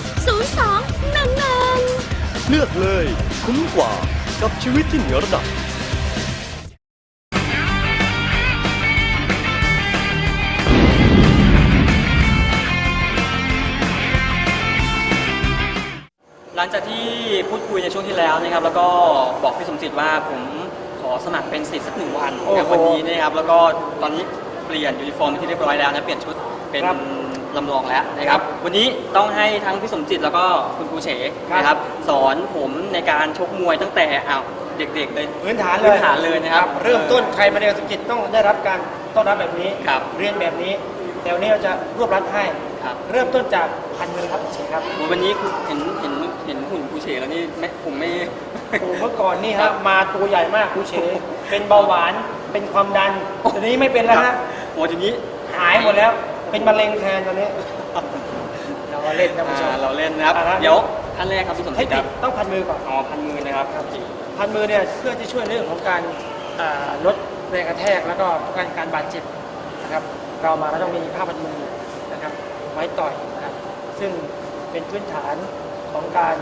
0211 เลือกเลยคุ้มกว่ากับชีวิตที่เหนือระดับหลังจากที่พูดคุยในช่วงที่แล้วนะครับ แล้วก็บอกพี่สมจิตว่าผมขอสมัครเป็นสิทธิ์สักหนึ่งวันนะครับโอ้วันโหนี้นะครับแล้วก็ตอนนี้เปลี่ยนยูนิฟอร์มเป็นที่เรียบร้อยแล้วนะเปลี่ยนชุดเป็นครับ ลำลองแล้วนะครับ วันนี้ต้องให้ทั้งพี่สมจิตแล้วก็คุณครูเฉนะครับ สอนผมในการชกมวยตั้งแต่อ้าวเด็กๆเลยพื้นฐานเลยพื้นฐานเลยนะครับ เริ่มต้นใครมาเรียนสมจิตต้องได้รับการต้อนรับแบบนี้ ครับเรียนแบบนี้แต่วันนี้เราจะรวบรัดให้ ครับ เริ่มต้นจากพันมือครับเฉยครับโอ้ยวันนี้เห็นเห็นเห็นหุ่นครูเฉแล้วนี่ไม่ผมไม่ โอ้เมื่อก่อนนี่ครัฮะบมาตัวใหญ่มากครูเฉเป็นเบาหวานเป็นความดันตอนนี้ไม่เป็นแล้วฮะโอ้ทีนี้ หายหมดแล้ว เป็นมะเร็งแทนตอนนี้ เราก็เล่นนะผู้ชม อ่าเราเล่นนะครับ อ่าฮะ เดี๋ยวท่านแรกครับพี่สมเทจิคตคนิรัคบต้องพันมือก่อน อ๋อพันมือนะครับพันมือเนี่ยเพื่อที่ช่วยเรื่องของการอ่าลดแรงกระแทกแล้วก็ป้องกันการบาดเจ็บนะครับ เรามาแล้วต้องมีผ้าพันมือนะครับไว้ต่อยนะครับ ซึ่งเป็นพื้นฐานของการ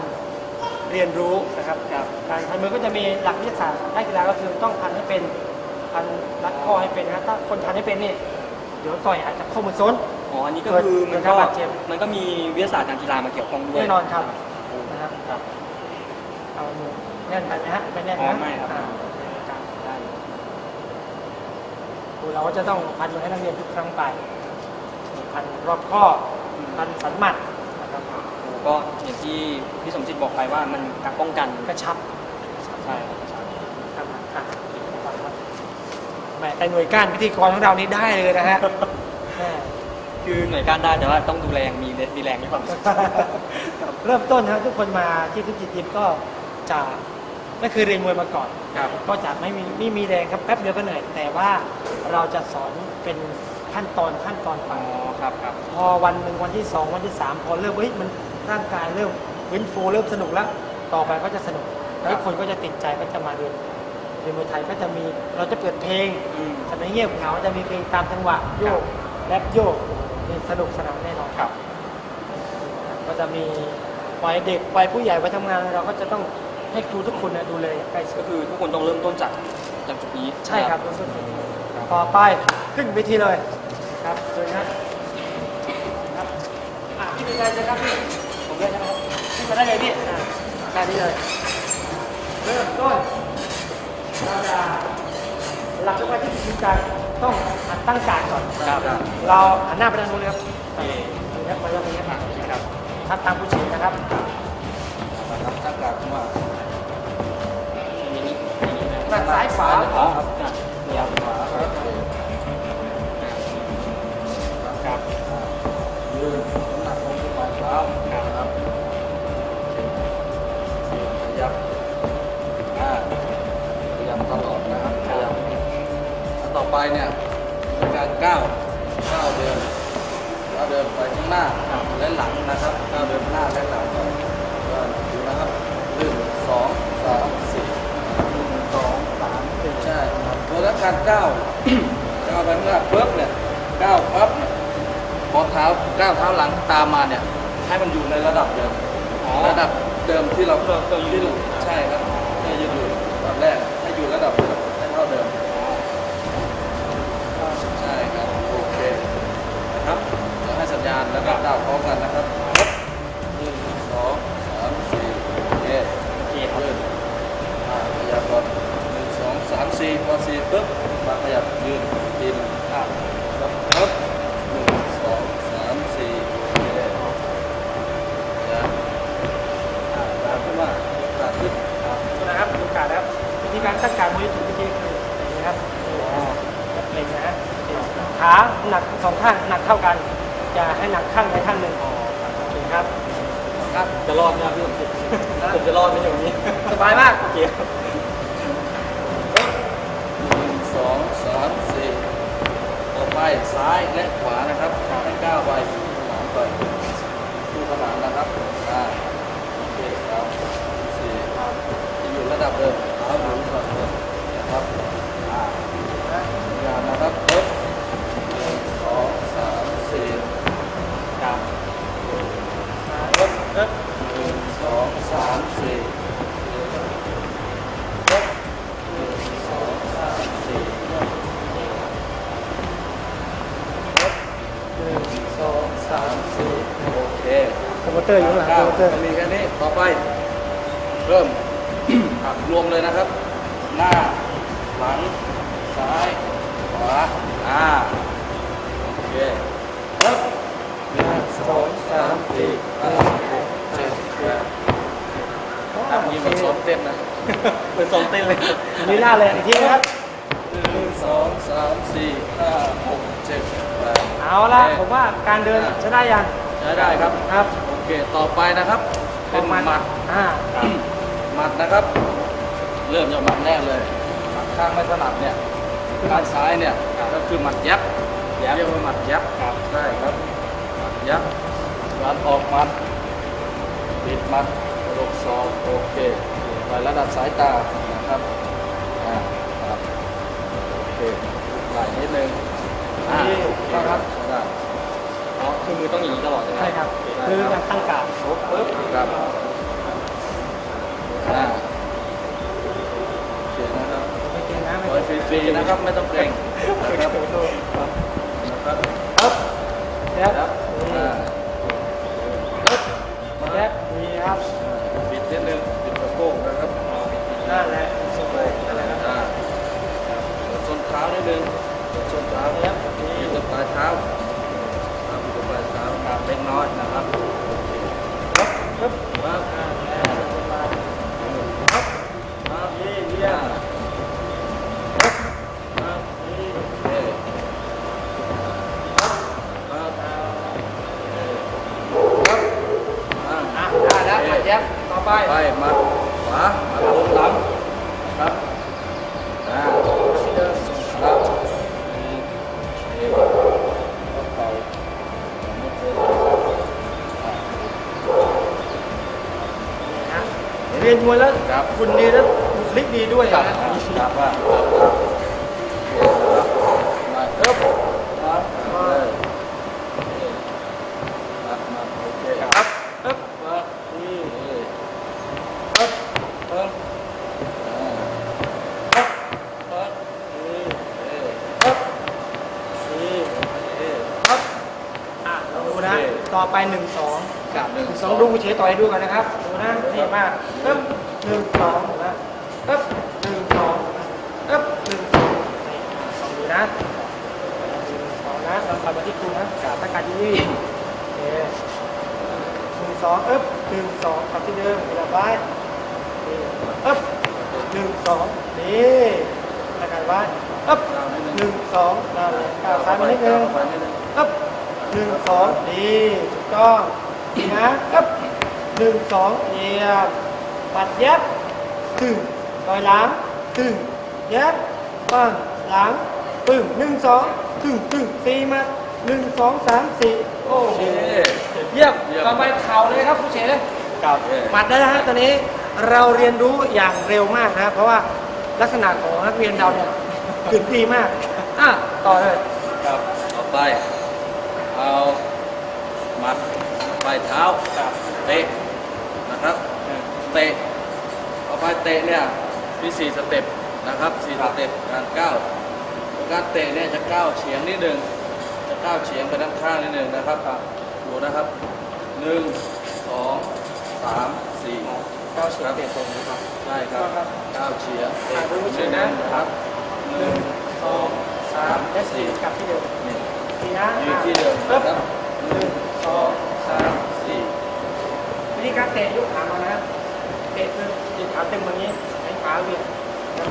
เรียนรู้นะครับครับการพันมือก็จะมีหลักวิทยาศาสตร์ด้านกีฬาก็คือต้องพันให้เป็นพันรัดข้อให้เป็นนะครับถ้าคนพันให้เป็นนี่ เดี๋ยวต่อยอาจจะข้อมือซ้น อ๋ออันนี้ก็เกิดคือมันเกิก็ดการบาดเจ็บ มันก็มีวิทยาศาสตร์การกีฬามาเกี่ยวข้องด้วย แน่นอนครับนะครับครับเอามือแน่นไปนะฮะไม่แน่นอ๋อนะไม่ครับ อ่าครับได้ครูเราก็จะต้องพันมือให้นักเรียนทุกครั้งไปพันรอบข้อพันสันหมัดนะครับโอ้ก็อย่างที่พี่สมจิตบอกไปว่ามันการป้องกันกระชับ ใช่ครับอะ แหมแต่หน่วยก้านพิธีกรของเรานี่ได้เลยนะฮะแหมคือหน่วยการได้แต่ว่าต้องดูแรงมีมีแรงหรือเปล่าเริ่มต้นนะทุกคนมาที่ทุกจิตยิมก็จะไม่เคยเรียนมวยมาก่อน ครับก็จะไม่มีไม่มีแรงครับแป๊บเดียวก็เหนื่อยแต่ว่าเราจะสอนเป็นขั้นตอนขั้นตอนไปอ๋อครับครับพอวันหนึ่งวันที่สองวันที่สามพอเริ่มเฮ้ยมันร่างกายเริ่มวินฟูเริ่มสนุกแล้ว ต่อไปก็จะสนุกแล้วคนก็จะติดใจก็จะมาเรียน เรียนมวยไทยก็จะมีเราจะเปิดเพลงอืมจะไม่เงียบเหงาจะมีเพลงตามจังหวะโยกแรปโยกนี่สนุกสนานแน่นอนครับก็จะมีวัยเด็กวัยผู้ใหญ่วัยทำงานเราก็จะต้องให้ครูทุกคนนะดูแลอย่างใกล้ชิก็ดคือทุกคนต้องเริ่มต้นจากจากจุดนี้ใช่ครับเริ่มต้นจากนี้ต่อไปขึ้นเวทีเลยครับเชิญครับครับอะพี่เป็นไงเชิญครับพี่ผมเลยนะครับขึ้นมาได้เลยพี่อะแค่นี้เลยเริ่มต้น เราจะหลักทุกวันที่จิตใจต้องหัดตั้งการก่อนครับครับเราหันหน้าไปทางนู้นเลยครับเอ่อตรงนี้มาตรงนี้ครับครับทัดตามผู้ชี้นะครับครับตั้งการว่าอย่างนี้อย่างนี้นะหนักซ้ายขวาขวาครับ เนี่ยเป็นการก้าวก้าวเดินก้าวเดินไปข้างหน้าและหลังนะครับก้าวเดินหน้าและหลังก่อนก็ดูนะครับหนึ่งสองสามสี่หนึ่งสองสามสี่ใช่ครับแล้วการก้าวก้าวไปข้างหน้าปุ๊บเนี่ยก้าวปั๊บเนี่ยพอเท้าก้าวเท้าหลังตามมาเนี่ยให้มันอยู่ในระดับเดิมอ๋อระดับเดิมที่เราเราเรายืนอยู่ใช่ครับให้ยืนอยู่ตอนแรกให้อยู่ระดับเดิมให้เท่าเดิมใช่ครับโอเคนะครับเดี๋ยวให้สัญญาณแล้วก็ก้าวพร้อมกันนะครับหนึ่งสองสามสี่โอเค โอเคครับ ยืนอ่าขยับก่อนหนึ่ง สองสามสี่พอสี่ปุ๊บมาขยับยืนทีหนึงครับครับครับหนึ่งสองสามสี่โอเคนะอ่าตามขึ้นมาตามขึ้นดูนะครับดูการนะครับวิธีการตั้งการมวยถูกวิธีคืออย่างนี้ครับจะเปล่งนะฮะขาหนักสองข้างหนักเท่ากันอย่าให้หนักข้างใดข้างหนึ่งโอเคครับครับจะรอดไหมครับพี่สมจิตผมจะรอดไหมอย่างนี้สบายมากโอเคครับ หนึ่งสองสามสี่ต่อ ไปซ้ายและขวานะครับให้ก้าวไปขนานไปคู่ขนานนะครับอ่าโอเคครับสี่จะอยู่ระดับเดิมเท้าอยู่ระดับเดิมนะครั มเตอร์อยู่ข้างหลังโปรโมเตอร์ มีแค่นี้ต่อไป เริ่ม หักรวมเลยนะครับ หน้า หลัง ซ้าย ขวา อ่า โอเคเริ่มหนึ่งสองสามสี่ห้าหกเจ็ดแปดทำนี้เหมือนซ้อมเต้นนะ เหมือนซ้อมเต้นเลยลีลาเลยอีกทีนะครับหนึ่งสองสามสี่ห้าหกเจ็ดแปดเอาละผมว่าการเดินใช้ได้ยัง ใช้ได้ครับครับโอ เคต่อไปนะครับเป็นหมัดอ่าหมัดนะครับ เริ่มจากหมัดแรกเลยหมัดข้างไม่ถนัดเนี่ยด้านซ้ายเนี่ยก็คือหมัดยับยับเรียกว่าหมัดยับใช่ครับหมัดยับรัดออกหมัดปิดหมัดกระดกศอกโอเคไประดับสายตานะครับอ่าครับโอเคไหลนิดนึงอ่าโอเคครับได้อ๋อ คือมือต้องอย่างนี้ตลอดใช่ไหมใช่ครับคือการตั้งการดปุ๊บปุ๊บครับอ่าโอเคนะครับไม่เก่งนะปไม่ล่อยเก่งฟรีๆนะครับไม่ต้องเกรงนะครับนะครับครับเดี๋ยวครับนี่อ่าเดี๋ยวนี่ครับปิดนิดนึงปิดกระโปรงนะครับนั่นแหละสุดเลยนั่นแหละครับอ่าเปิดส้นเท้านิดนึงเปิดส้นเท้าเดี๋ยวปินี่ดตรง วยแล้วครับคุณดีแล้วบุคลิกดีด้วยครับนะครับว่าครับครับมาเอ๊บครับเลยครับมาโอเคครับปึ๊บมานี่นี่ปึ๊บเพิ่มอ่าปึ๊บเพิ่มนี่เอ๊ะปึ๊บนี่เอ๊ะปึ๊บอะเราดูนะโอเคต่อไปหนึ่งสองกับหนึ่งสองดูเฉยต่อยดูกันนะครับดูนะนี่มากปึ๊บ หนึ่งสองนะปึ๊บหนึ่งสองปึ๊บหนึ่งสองนี่ลองดูนะหนึ่งสองนะลองขับมาที่ครูนะกาดตั้งการที่นี่โอเคหนึ่งสองปึ๊บหนึ่งสองกลับที่เดิมเวลาไว้นี่ปึ๊บหนึ่งสองนี่ตั้งการไว้ปึ๊บหนึ่งสองนั่นเลยก้าวซ้ายมานิดนึงไปนิดนึงปึ๊บหนึ่งสองดีถูกต้องนะปึ๊บหนึ่งสองเยียมปัดยับ ต่อยหลังตึงยับปั้งหลังปึ้งหนึ่งสองตึงตึงสี่มาหนึ่งสองสามสี่โอ้โหโอเคเยี่ยมเยี่ยมต่อไปเข่าเลยครับผู้เฉลยกับหมัดได้แล้วฮะตอนนี้เราเรียนรู้อย่างเร็วมากนะเพราะว่าลักษณะของนักเรียนเราเนี่ยกึ่นดีมากอะต่อเลยครับต่อไปเอาหมัดปลายเท้าเตะนะครับเตะต่อไปเตะเนี่ย มีสี่สเต็ปนะครับสี่สเต็ปการก้าวการเตะเนี่ยจะก้าวเฉียงนิดนึงจะก้าวเฉียงไปด้านข้างนิดนึงนะครับดูนะครับหนึ่งสองสามสี่ก้าวเฉียงเตะตรงนะครับใช่ครับครับก้าวเฉียงเตะอ่าดูวิธีนิดนะนึงนะครับหนึ่งสองสามและสี่กลับที่เดิมนี่สี่นะยืนที่เดิมปึ๊บนะครับหนึ่งสองสามสี่วิธีการเตะยกขามานะเตะคือยืนขาเต็มแบบนี้ ใช้ขาเหวี่ยงนะ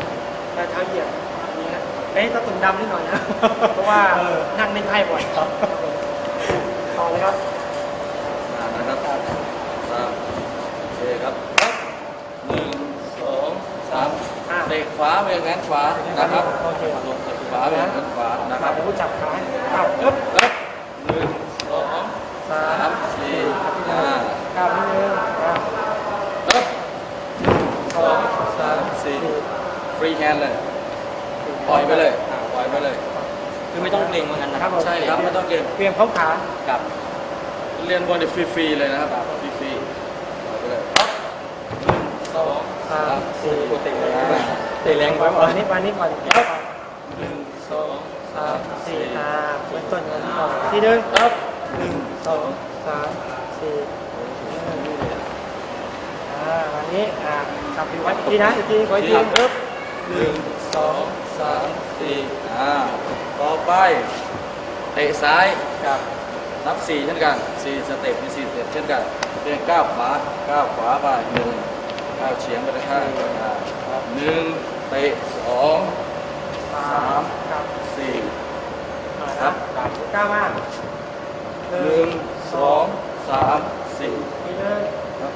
แล้วเท้าเหยียบอย่างนี้นะเอ้ยต้องตุ่มดำนิดหน่อยนะ เพราะว่านั่งเล่นไพ่บ่อยครับต่อเลยครับ อ่านะครับสามโอเคครับครับหนึ่งสองสามอ่าเตะขวาไปอย่างนั้นขวานะครับโอเค ลงเตะขวาไปอย่างนั้นขวานะครับเดี๋ยวผู้จับขาก้าวปึ๊บครับหนึ่งสองสามสี่ห้า ก้าวนิดนึงก้าว ฟรีแฮนด์เลยปล่อยไปเลยปล่อยไปเลย คือไม่ต้องเกรงเหมือนกันนะครับใช่ครับไม่ต้องเกรงเตรียมเข้าขาครับเรียนบอลเนี่ฟรีๆเลยนะครับฟรีๆปล่อยไปเลยครัสองสามสี่ตีแรงเไปหมดนี่วันนี้ก่อนครัหนึ่งสองสามสี่ห้าเริ่ต้นกันก่อทีหนึ่งครับหนึ่งสองสามสี่ห้าอันนี้อ่ากลับไปวัดทีนะอีกทีขออีกทีครับ หนึ่งสองสามสี่อ่าต่อไป เตะซ้ายครับนับสี่เช่นกันสี่สเต็ปมีสี่สเต็ปเช่นกันเรียงก้าวขวาก้าวขวาไปหนึ่งก้าวเฉียงไปด้านข้างอ่าหนึ่งเตะสองสามครับสี่มาครัครับบก้าวมากหนึ่งสองสามสี่ทีหนึ่งครับ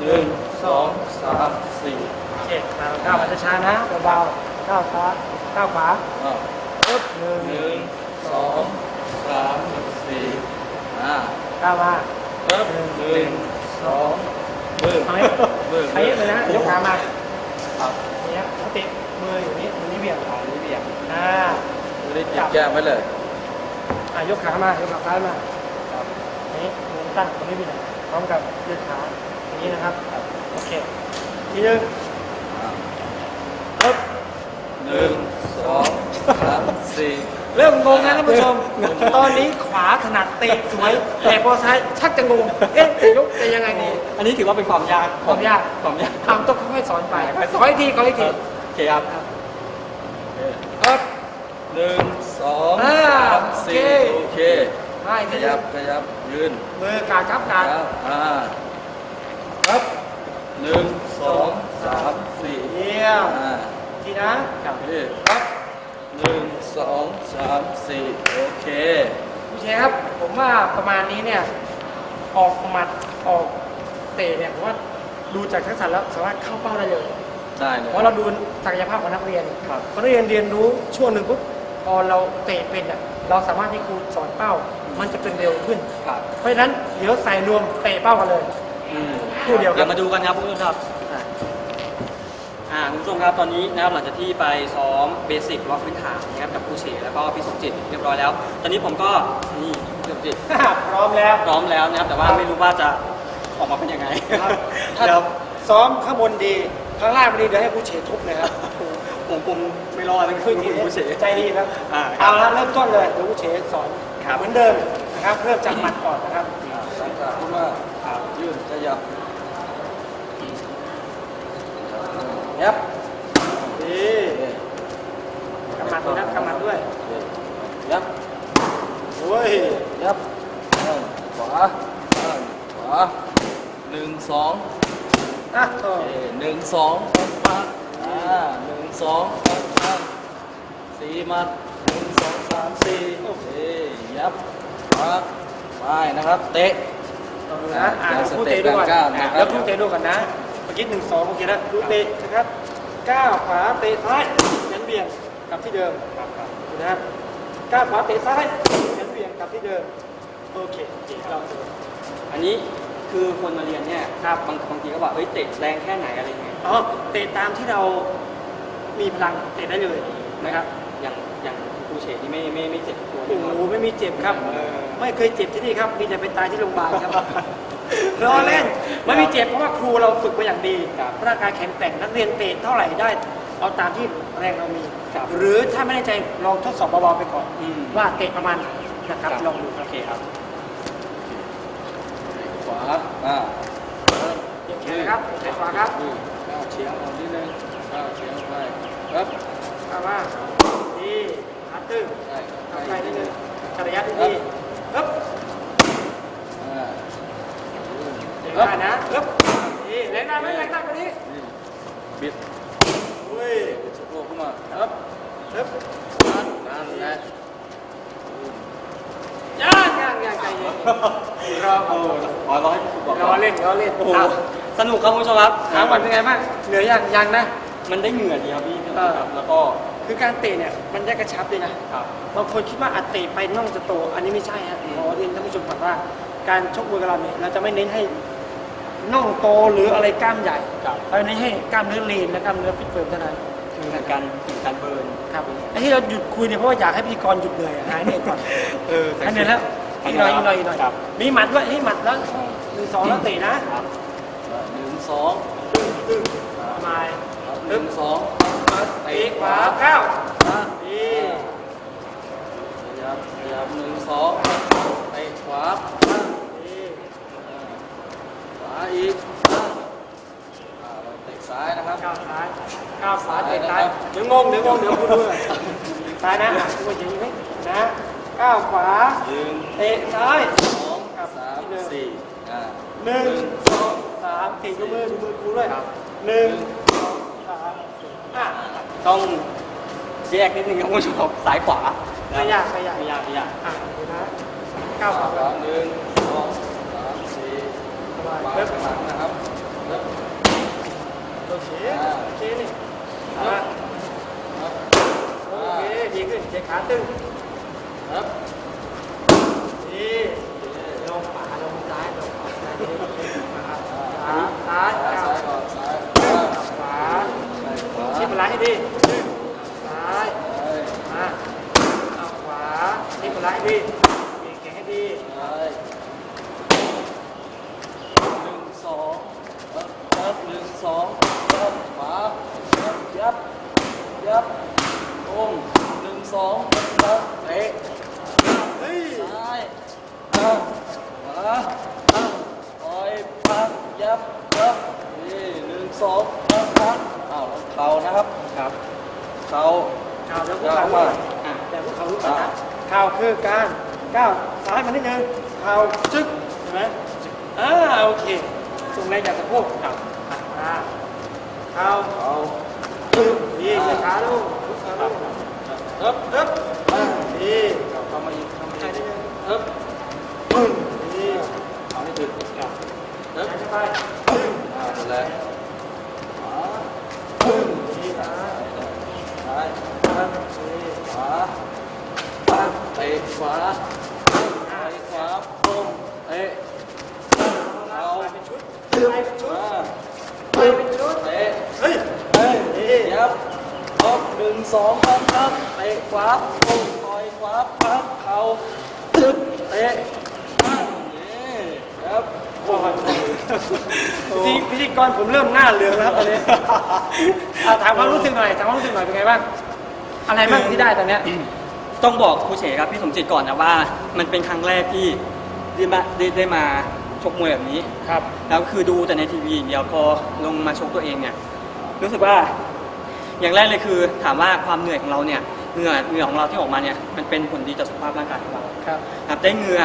หนึ่งสองสามสี่โอ เคมาก้าวมาช้าๆนะเบาๆก้าวขวาก้าวขวาอ่าปึ๊บหนึ่งหนึ่งสองสามสี่อ่าก้าวมาปึ๊บหนึ่งสองมือทำให้มือใช้เลยนะยกขามาครับเนี่ยเขาติดมืออยู่นี้มือนี้เบี่ยงขานี้เบี่ยงอ่ามือนี้จิบแก้มไว้เลยอ่ายกขามายกขาซ้ายมาครับนี่มือตั้งตรงนี้เบี่ยงพร้อมกับยืดขาอย่างนี้นะครับโอเคทีหนึ่งอ่า ปึ๊บหนึ่งสองสามสี่เริ่มงงนะท่านผู้ชม ตอนนี้ขวาถนัดเตะสวยแต่พอซ้ายชักจะงง เอ๊ะจะยกจะยังไงดี อันนี้ถือว่าเป็นความยากความยากความยากทำต้องค่อยๆสอนไปขออีกทีขออีกทีโอเคครับครับหนึ่งสองอ่าสามโอเคสี่โอเคได้ขทียับขยับยืนมือกาดครับกาดแล้วอ่าครับหนึ่งสองสาม สี่เยี่ยมอ่าทีนะครับพี่ครับหนึ่งสองสามสี่โอเคผู้เชฟครับผมว่าประมาณนี้เนี่ย ออกหมัดออกเตะเนี่ยผมว่าดูจากทักษะแล้วสามารถเข้าเป้าได้เลย ได้เลยเพราะเราดูศักยภาพของนักเรียนครับพอนักเรียนเรียนรู้ช่วงหนึ่งปุ๊บพอเราเตะเป็นอะเราสามารถให้ครูสอนเป้า มันจะเป็นเร็วขึ้น ครับเพราะฉะนั้นเดี๋ยวใส่รวมเตะเป้ากันเลย อืมคู่เดียวครับเดี๋ยวมาดูกันครับคุณผู้ชมครับอ่าอ่า คุณผู้ชมครับตอนนี้นะครับหลังจากที่ไปซ้อมเบสิกรอบพื้นฐานนะครับกับครูเฉแล้วก็พี่สมจิตเรียบร้อยแล้ว ตอนนี้ผมก็นี่พี่สมจิตพร้อมแล้วพร้อมแล้วนะครับแต่ว่าไม่รู้ว่าจะออกมาเป็นยังไงถ้าเดี๋ยวซ้อมข้างบนดีข้างล่างไม่ดีเดี๋ยวให้ผู้เฉทุบเลยครับผมผมไม่รอดเลยคืคืออคุณครูเฉใจดีครับอ่าเอาละเริ่มต้นเลยเดี๋ยวผู้เฉสอนครับเหมือนเดิมนะครับเริ่มจากหมัดก่อนนะครับ อ่าหลังจากที่ว่ายืนขยับ ยับดีโอเคกำมัดนะกำมัดด้วยโอเคยับโอ้ยยับข้างขวาข้างขวาหนึ่งสองอะโอ้โอเคหนึ่งสองปัดอ่าหนึ่งสองปัดปัดสี่มัดหนึ่งสองสามสี่โอเคยับขวาไปนะครับ เตะลองดูนะอะจากผู้เตะดูก่อนสเต็ปการก้าวนะครับแล้วผู้เตะดูก่อนนะเมื่อกี้หนึ่งสองโอเคนะดูเตะนะครับก้าวขวาเตะซ้ายยันเบี่ยงกลับที่เดิมดูนะครับก้าวขวาเตะซ้ายยันเบี่ยงกลับที่เดิมโอเคเดี๋ยวเราดูอันนี้คือคนมาเรียนเนี่ยครับบางบางทีก็บอกเอ้ยเตะแรงแค่ไหนอะไรยังไงอ๋อเตะตามที่เรามีพลังเตะได้เลยนะครับ อย่างอย่างครูเฉดนี่ไม่ไม่ไม่เจ็บตัวโอ้โหไม่มีเจ็บครับเออไม่เคยเจ็บที่นี่ครับ มีแต่ไปตายที่โรงพยาบาลครับ รอเล่นไม่มีเจ็บเพราะว่าครูเราฝึกมาอย่างดีครับร่างกายแข็งแกร่งนักเรียนเตะเท่าไหร่ได้ เอาตามที่แรงเรามี ครับหรือถ้าไม่แน่ใจลองทดสอบเบาๆไปก่อน อืม ว่าเตะประมาณไหนนะครับลองดูครับโอเคครับขวาอ่าเตะนะครับเตะขวาครับอืมก้าวเฉียงออกนิดนึงก้าวเฉียงไปครับเข้ามาดีขาตึง ใช่เข้าไปนิดนึงจัดระยะดีๆฮึบ อ่า เดี๋ยวได้นะฮึบดีแรงได้ไหมแรงได้กว่านี้นี่บิดอุ้ยสะโพกขึ้นมาครับฮึบนั่นแหละย่างย่างย่างใจเย็นรอครับอ๋อรอให้ครูบอกรอเล่นรอเล่นโอ้โหครับสนุกครับคุณผู้ชมครับถามก่อนเป็นไงบ้างเหนื่อยยังยังนะมันได้เหงื่อดีครับพี่พี่เออครับแล้วก็คือการเตะเนี่ยมันได้กระชับด้วยนะครับบางคนคิดว่าอัดเตะไปน่องจะโต อันนี้ไม่ใช่ฮะขอเรียนท่านผู้ชมก่อนว่าการชกมวยกับเราเนี่ยเราจะไม่เน้นให้ น่องโตหรืออะไรกล้ามใหญ่ครับเราเน้นให้กล้ามเนื้อเลนและกล้ามเนื้อฟิตเฟิร์มเท่านั้นคือเหมือนกันเหมือนการเบิร์นครับไอ้ที่เราหยุดคุยเนี่ยเพราะว่าอยากให้พธี่กรหยุดเหนื่อยอะหายเหนื่อยก่อนเออหายเหนื่อยแล้วอีกหน่อยอีกหน่อยอีกหน่อยครับมีหมัดด้วยให้หมัดแล้วหนึ่งสองแล้วเตะนะครับหนึ่งสองมาหนึ่งสองปึ๊บตีขวาก้าวนะดีขยับขยับหนึ่งสองไปขวาาอีกอ่าเราเตะซ้ายนะครับ ก้าวซ้ายก้าวซ้ายเตะซ้ายเดี๋ยวงงเดี๋ยวงงเดี๋ยวคุณดูหน่อยซ้ายนะอะคุณอย่างนี้ไหมนะก้าวขวาหนึ่งเตะซ้ายสองสามสี่อ่าหนึ่งสองสามสี่ดูมือดูมือครูด้วยหนึ่งสองสามสี่อะต้องแยกนิดนึงครับคุณผู้ชมซ้ายขวาไม่ยากไม่ยากไม่ยากไม่ยากอะดูนะก้าวขวาขวาหนึ่งสองสามสี่ สบายวาง เริ่มข้างหลังนะครับเริ่มโอเคโอเคนี่อะโอเคดีขึ้นเจ็ขาตึงครับ ดีลงขวาลงซ้ายลงขวาซ้ายดีขวาซ้าย ซ้าย ก้าว ซ้ายก่อนซ้าย ขวา ไปขวา ชิดมาล้างให้ดีซ้าย ซ้าย มาเอาขวาชิดมาล้างให้ดีมีแขนให้ดี ซ้ายหนึ่งสองครับครับหนึ่งสองครับขวาครับยับยับตรงหนึ่งสองครับเตะ เฮ้ย ซ้ายครับขวาครับต่อยพักยับครับนี่หนึ่งสองครับพักอ้าวแล้วเข่านะครับ ครับ เข่า ก้าวแล้วพวกเขาด้วยอะแต่พวกเขารู้กันนะก้าวคือการก้าวซ้ายมานิดนึงเข่าจึ๊กเห็นไหมอ่าโอเคส่งแรงจากสะโพกครับอ่าเข่า เข่า จึ๊ก ดีขาลูกขาลูกเอิบอึ๊บดีเข้ามาอีกเข้ามาอีกเอิบดีเอาให้ถึงเอิบไปอ่าหมดแล้วขวาอึ้งดีนะซ้ายดีขวาปั๊บเตะขวาเตะขวาปุ้มเตะเอาเอาไปเป็นชุดไปเป็นชุด มา ไปเป็นชุด เตะ เฮ้ยเฮ้ยดี ยับลบ หนึ่งสองปั๊บปั๊บเตะขวาปุ้มต่อยขวาปั๊บเข่าตึ๊บเตะปั้งนี่ยับก่อนพิธีพิธีกรผมเริ่มหน้าเหลืองแล้วครับตอนนี้อะถามความรู้สึกหน่อยถามความรู้สึกหน่อยเป็นไงบ้างอะไรบ้างที่ได้ตอนเนี้ย ต้องบอกครูเฉครับพี่สมจิตก่อนนะว่า มันเป็นครั้งแรกที่ได้มาได้ได้มาชกมวยแบบนี้ครับ แล้วคือดูแต่ในทีวีอย่างเดียวพอลงมาชกตัวเองเนี่ยรู้สึกว่า อย่างแรกเลยคือถามว่าความเหนื่อยของเราเนี่ยเหงื่อเหงื่อของเราที่ออกมาเนี่ยมันเป็นผลดีต่อสุขภาพร่างกายของเราครับครับได้เหงื่อ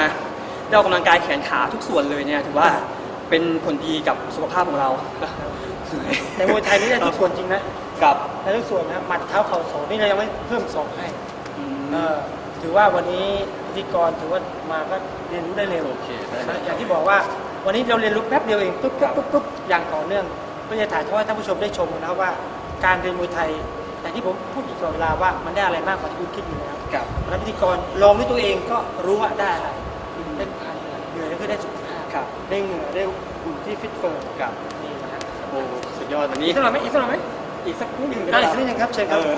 ได้ออกกำลังกายแขนขาทุกส่วนเลยเนี่ยถือว่าเป็นผลดีกับสุขภาพของเราแต่มวยไทยนี่ได้ทุกส่วนจริงนะกับได้ทุกส่วนนะหมัดเท้าเข่าศอกนี่เรายังไม่เพิ่มศอกให้อืมเออถือว่าวันนี้พิธีกรถือว่ามาก็เรียนรู้ได้เร็วโอเคได้นะอย่างที่บอกว่าวันนี้เราเรียนรู้แป๊บเดียวเองปุ๊บปุ๊บปุ๊บปุ๊บอย่างต่อเนื่องเพื่อจะถ่ายทอดให้ท่านผู้ชมได้ชมนะครับว่า การเรียนมวยไทยอย่างที่ผมพูดอยู่ตลอดเวลาว่ามันได้อะไรมากกว่าที่คุณคิดอยู่แล้วกับแล้วพิธีกรลองด้วยตัวเองก็รู้ว่าได้อะไรได้ผ่านเหนื่อยก็คือได้สุขภาพครับได้เหงื่อได้หุ่นที่ฟิตเฟิร์มกับนี่นะฮะโอ้สุดยอดวันอีนี้กสักหน่อยไหมอีกสักหน่อยไหมอีกสักนิดหนึงก็ได้ได้อีกสักนิดนึงครับเชิญครับเออ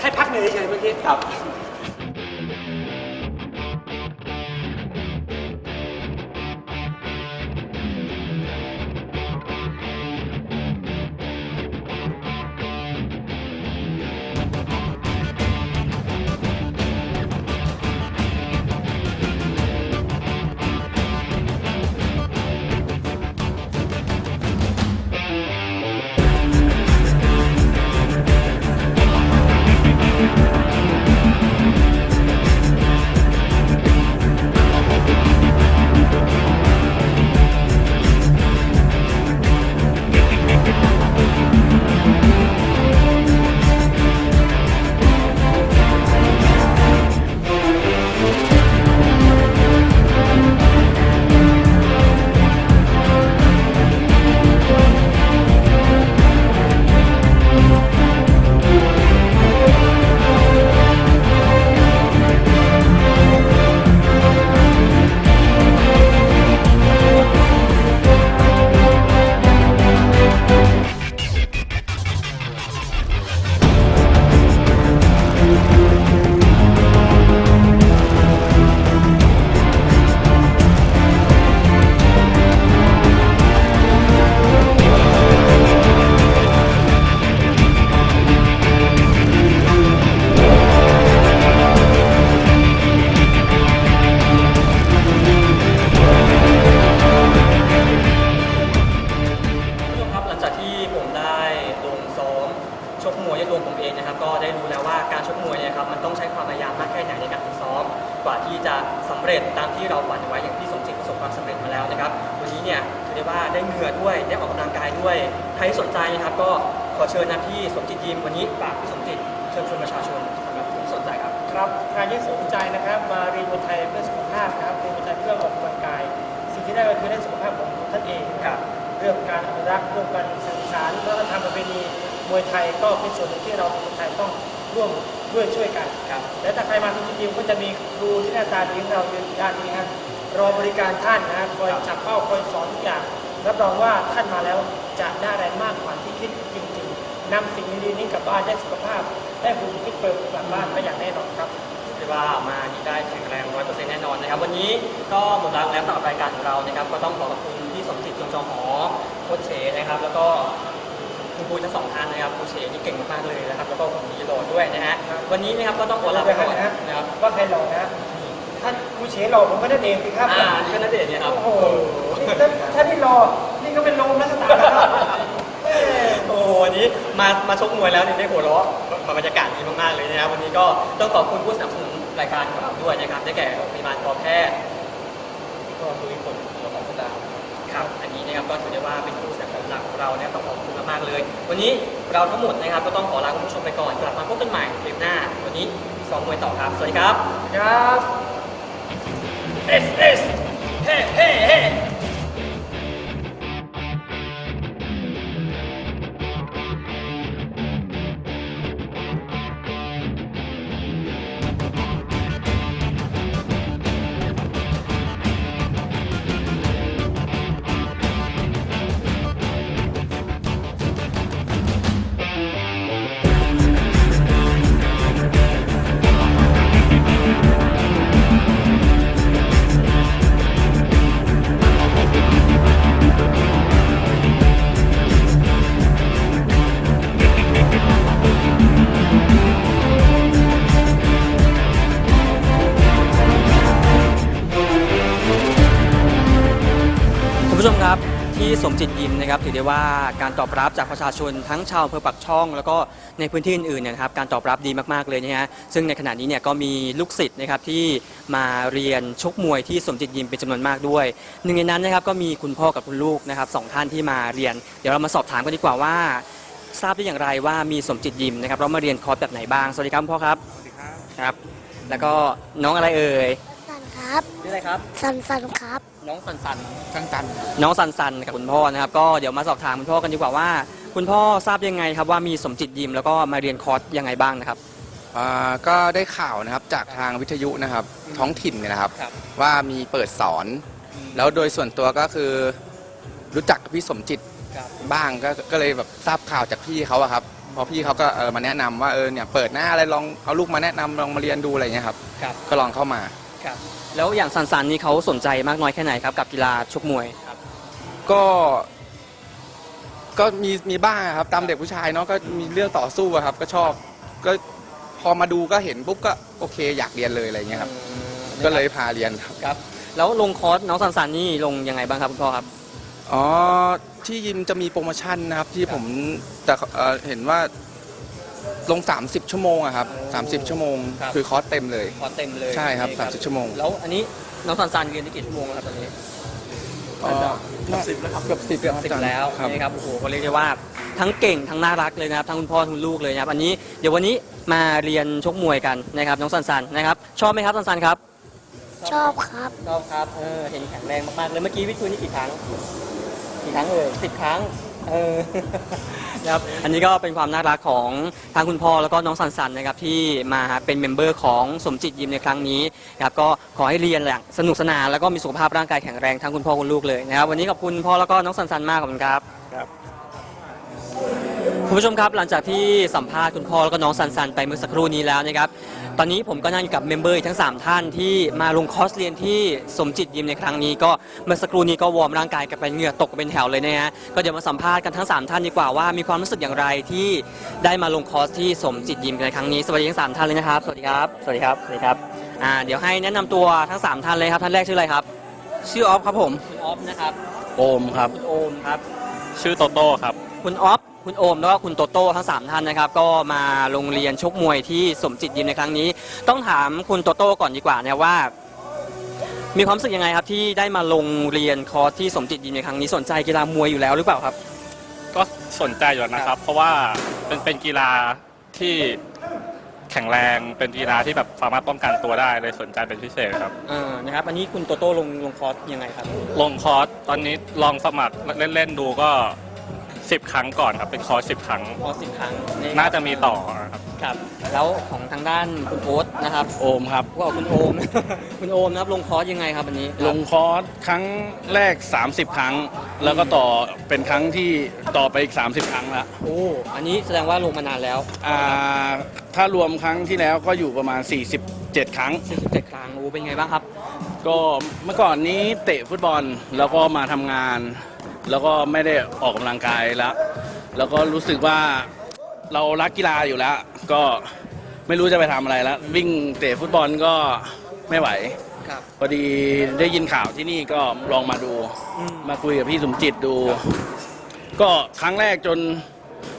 ให้พักเหนื่อยเฉยๆเมื่อกี้ครับ ขอเชิญนะที่สมจิตยิมวันนี้ฝากพี่สมจิตเชิญชวนประชาชนสำหรับผู้ที่สนใจครับครับใครที่สนใจนะครับมาเรียนมวยไทยเพื่อสุขภาพนะครับเรียนมวยไทยเพื่อออกกำลังกาย สิ่งที่ได้ก็คือได้สุขภาพของท่านเองนะครับเรื่องการอนุรักษ์เรื่องการสื่อสารวัฒนธรรมประเพณีมวยไทยก็เป็นส่วนหนึ่งที่เราคนไทยต้องร่วมด้วยช่วยกันครับและถ้าใครมาที่จิมก็จะมีครูที่หน้าตาดีของเราอยู่ด้านนี้ครับรอบริการท่านนะครับคอยจับเป้าคอยสอนทุกอย่างรับรองว่าท่านมาแล้วจะได้อะไรมากกว่าที่คิดจริงๆ นำสิ่งดีๆนี้กลับบ้านได้สุขภาพ ได้บุญที่เปิดกลับบ้านไปอย่างแน่นอนครับเรียกว่ามานี่ได้แข็งแรงร้อยเปอร์เซ็นต์แน่นอนนะครับ วันนี้ก็หมดเวลาแล้วสำหรับรายการของเรานะครับ ก็ต้องขอขอบคุณพี่สมจิตจงจอหอโค้ชเชนะครับ แล้วก็คุณครูทั้งสองท่านนะครับครูเชนี่เก่งมากๆเลยนะครับ แล้วก็คุณมีโหลดด้วยนะฮะวันนี้นะครับก็ต้องขอลาไปก่อนนะครับว่าใครหล่อนะท่านครูเฉหล่อผมก็ได้เองสิครับอ่านี่ก็นัดเดทเนี่ยครับโอ้โหนี่ถ้าถ้าที่หล่อ มามาชกมวยแล้วเนี่ยได้หัวเราะมาบรรยากาศดีมากๆเลยนะครับวันนี้ก็ต้องขอบคุณผู้สนับสนุนรายการของเราด้วยนะครับได้แก่โรงพยาบาลกอแพทย์ก็คือผลโรงพยาบาลสตาร์ครับอันนี้นะครับก็ถือได้ว่าเป็นผู้สนับสนุนหลักของเราเนี่ยต้องขอบคุณมากๆเลย วันนี้เราทั้งหมดนะครับก็ต้องขอลาคุณผู้ชมไปก่อนกลับมาพบกันใหม่คลิปหน้า วันนี้ซ้อมมวยต่อครับสวัสดีครับครับเอสเอสเฮ้เฮ้เฮ้ ถือได้ว่าการตอบรับจากประชาชนทั้งชาวอำเภอปักช่อง แล้วก็ในพื้นที่อื่นๆเนี่ยนะครับการตอบรับดีมากๆเลยนะฮะซึ่งในขณะนี้เนี่ยก็มีลูกศิษย์นะครับที่มาเรียนชกมวยที่สมจิตยิมเป็นจำนวนมากด้วย หนึ่งในนั้นนะครับก็มีคุณพ่อกับคุณลูกนะครับสองท่านที่มาเรียน เดี๋ยวเรามาสอบถามกันดีกว่าว่า ทราบได้อย่างไรว่ามีสมจิตยิมนะครับเรามาเรียนคอร์สแบบไหนบ้างสวัสดีครับคุณพ่อครับสวัสดีครับครับ แล้วก็น้องอะไรเอ่ยสันครับชื่ออะไรครับ สันสันครับ น้องสันสันทั้งตันน้องสันสันกับคุณพ่อนะครับ ก็เดี๋ยวมาสอบถามคุณพ่อกันดีกว่าว่า คุณพ่อทราบยังไงครับว่ามีสมจิตยิมแล้วก็มาเรียนคอร์สยังไงบ้างนะครับ อ่าก็ได้ข่าวนะครับจากทางวิทยุนะครับ ท้องถิ่นเนี่ยนะครับ ครับ ว่ามีเปิดสอน แล้วโดยส่วนตัวก็คือรู้จักกับพี่สมจิตครับบ้างก็ก็เลยแบบทราบข่าวจากพี่เขาอะครับเพอพี่เขาก็เออมาแนะนำว่าเออเนี่ยเปิดหน้าอะไรลองเอาลูกมาแนะนำลองมาเรียนดูอะไรเงี้ยครับ ครับก็ลองเข้ามา ครับแล้วอย่างสันสันนี่เขาสนใจมากน้อยแค่ไหนครับกับกีฬาชกมวยครับ ก็ก็มีมีบ้างครับตามเด็กผู้ชายเนาะก็มีเรื่องต่อสู้อะครับ ก็ชอบก็พอมาดูก็เห็นปุ๊บก็โอเค อยากเรียนเลยอะไรเงี้ยครับก็เลยพาเรียนครับครับ แล้วลงคอร์สน้องสันสันนี่ลงยังไงบ้างครับคุณพ่อครับอ๋อที่ยิมจะมีโปรโมชั่นนะครับที่ผมแต่เอ่อเห็นว่า ลง 30 ชั่วโมงอะครับ30 ชั่วโมง ครับ คือคอร์สเต็มเลยคอร์สเต็มเลยใช่ครับโอเ30ชั่วโมง แล้วอันนี้น้องสันสันเรียนได้กี่ชั่วโมงแล้วครับตอนนี้เกือบสิบแล้วครับเกือบสิบเกือบสิบแล้วครับ นะครับโอ้โหก็เรียกได้ว่าทั้งเก่งทั้งน่ารักเลยนะครับทั้งคุณพ่อทั้งลูกเลยนะครับอันนี้เดี๋ยววันนี้มาเรียนชกมวยกันนะครับน้องสันสันนะครับชอบไหมครับสันสันครับชอบครับ ชอบครับเออเห็นแข็งแรงมากๆเลยเมื่อกี้วิทย์คุยนี่กี่ครั้งกี่ครั้งเอ่ยสิบครั้ง เออนะครับอันนี้ก็เป็นความน่ารักของทางคุณพ่อแล้วก็น้องสันสันนะครับที่มาเป็นเมมเบอร์ของสมจิตยิมในครั้งนี้นะครับก็ขอให้เรียนอย่างสนุกสนานแล้วก็มีสุขภาพร่างกายแข็งแรงทั้งคุณพ่อคุณลูกเลยนะครับวันนี้ขอบคุณพ่อแล้วก็น้องสันสันมากขอบคุณครับคุณผู้ชมครับหลังจากที่สัมภาษณ์คุณพ่อแล้วก็น้องสันสันไปเมื่อสักครู่นี้แล้วนะครับ ตอนนี้ผมก็นั่งอยู่กับเมมเบอร์อีกทั้ง 3 ท่านที่มาลงคอร์สเรียนที่สมจิตยิมในครั้งนี้ ก็เมื่อสักครู่นี้ก็วอร์มร่างกายกันไปเหงื่อตกกันเป็นแถวเลยนะฮะก็เดี๋ยวมาสัมภาษณ์กันทั้ง 3 ท่านดีกว่าว่ามีความรู้สึกอย่างไรที่ได้มาลงคอร์สที่สมจิตยิมในครั้งนี้สวัสดีทั้งสามท่านเลยนะครับสวัสดีครับสวัสดีครับสวัสดีครับอ่าเดี๋ยวให้แนะนำตัวทั้งสามท่านเลยครับท่านแรกชื่ออะไรครับชื่อออฟครับผมคุณออฟนะครับโอมครับคุณโอมครับ ชื่อโตโต้ครับ คุณออฟ คุณโอมแล้วก็คุณโตโต้ทั้ง 3 ท่านนะครับ ก็มาโรงเรียนชกมวยที่สมจิตยิมในครั้งนี้ ต้องถามคุณโตโต้ก่อนดีกว่านะว่า มีความรู้สึกยังไงครับที่ได้มาลงเรียนคอร์สที่สมจิตยิมในครั้งนี้สนใจกีฬามวยอยู่แล้วหรือเปล่าครับ ก็สนใจอยู่นะครับ เพราะว่าเป็นเป็นกีฬาที่แข็งแรงเป็นกีฬาที่แบบสามารถป้องกันตัวได้เลยสนใจเป็นพิเศษครับเออนะครับ อันนี้คุณโตโต้ลงลงคอร์สยังไงครับ ลงคอร์สตอนนี้ลองสมัครเล่นๆดูก็ 10 ครั้งก่อนครับเป็นคอร์ส10 ครั้งคอร์สสิบครั้งน่าจะมีต่อครับ ครับ แล้วของทางด้านคุณโอ๊ตนะครับโอมครับว่าคุณโอม คุณโอมนะครับลงคอร์สยังไงครับอันนี้ลงคอร์สครั้งแรก 30 ครั้ง แล้วก็ต่อเป็นครั้งที่ต่อไปอีก 30 ครั้งละโอ้อันนี้แสดงว่าลงมานานแล้วอ่าถ้ารวมครั้งที่แล้วก็อยู่ประมาณ 47 ครั้ง 47ครั้งโอ้เป็นไงบ้างครับ ก็เมื่อก่อนนี้เตะฟุตบอลแล้วก็มาทำงาน แล้วก็ไม่ได้ออกกำลังกายแล้ว แล้วก็รู้สึกว่าเรารักกีฬาอยู่แล้ว ก็ไม่รู้จะไปทำอะไรแล้ว วิ่งเตะฟุตบอลก็ไม่ไหวครับพอดีได้ยินข่าวที่นี่ก็ลองมาดูอืมมาคุยกับพี่สมจิตดู ก็ครั้งแรกจน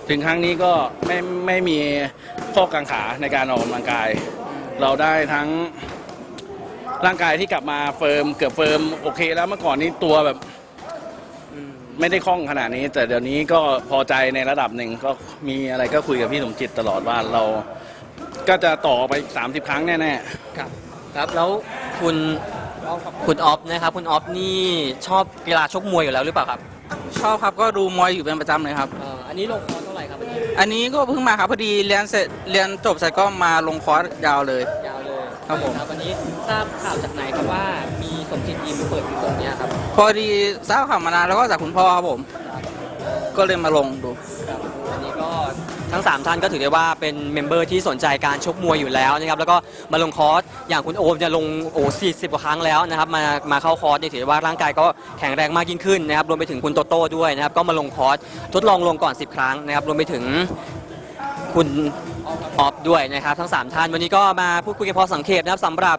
ถึงครั้งนี้ก็ไม่ไม่มีข้อกังขาในการออกกำลังกาย เราได้ทั้งร่างกายที่กลับมาเฟิร์มเกือบเฟิร์มโอเคแล้วเมื่อก่อนนี้ตัวแบบอืม ไม่ได้คล่องขนาดนี้ แต่เดี๋ยวนี้ก็พอใจในระดับหนึ่งก็มีอะไรก็คุยกับพี่สมจิตตลอดว่าเราก็จะต่อไปอีก30 ครั้งแน่ครับครับแล้วคุณคุณออฟนะครับคุณออฟนี่ชอบกีฬาชกมวยอยู่แล้วหรือเปล่าครับชอบครับก็ดูมวยอยู่เป็นประจำเลยครับ เอ่ออันนี้ลงคอร์สเท่าไหร่ครับอันนี้อันนี้ก็เพิ่งมาครับพอดีเรียนเสร็จเรียนจบเสร็จก็มาลงคอร์สยาวเลย ยาวเลยครับผม วันนี้ทราบข่าวจากไหนครับว่ามี สมจิตยิมเปิดอยู่ตรงเนี้ยครับพอดีทราบข่าวมานานแล้วก็จากคุณพ่อครับผม ก็เลยมาลงดูอันนี้ก็ทั้ง 3 ท่านก็ถือได้ว่าเป็นเมมเบอร์ที่สนใจการชกมวยอยู่แล้วนะครับแล้วก็มาลงคอร์สอย่างคุณโอมจะลงโอ้40กว่าครั้งแล้วนะครับมามาเข้าคอร์สเนี่ยถือได้ว่าร่างกายก็แข็งแรงมากยิ่งขึ้นนะครับรวมไปถึงคุณโตโต้ด้วยนะครับก็มาลงคอร์สทดลองลงก่อน 10 ครั้งนะครับรวมไปถึงคุณออฟด้วยนะครับทั้ง 3 ท่านวันนี้ก็มาพูดคุยกันพอสังเขปนะครับสำหรับ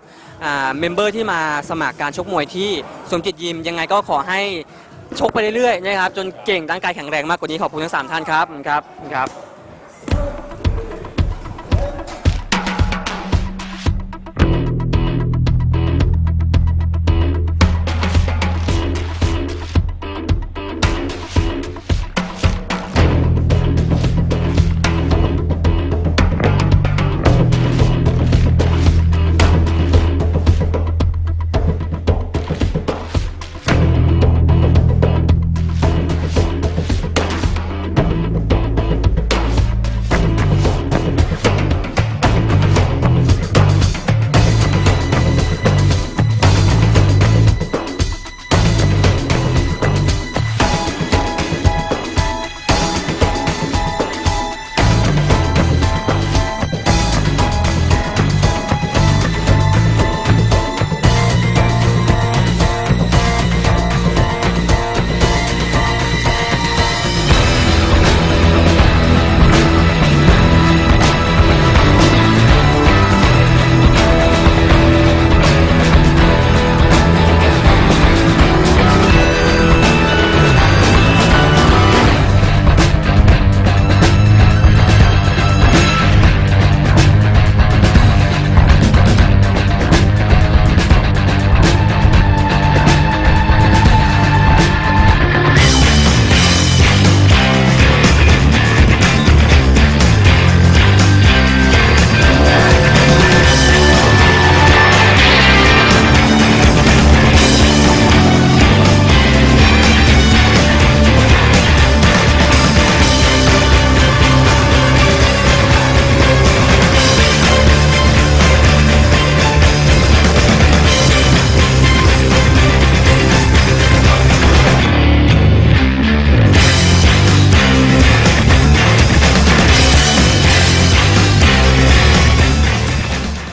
เมมเบอร์ที่มาสมัครการชกมวยที่สมจิตยิมยังไงก็ขอให้ชกไปเรื่อยๆนะครับจนเก่งร่างกายแข็งแรงมากกว่านี้ขอบคุณทั้งสามท่านครับครับครับ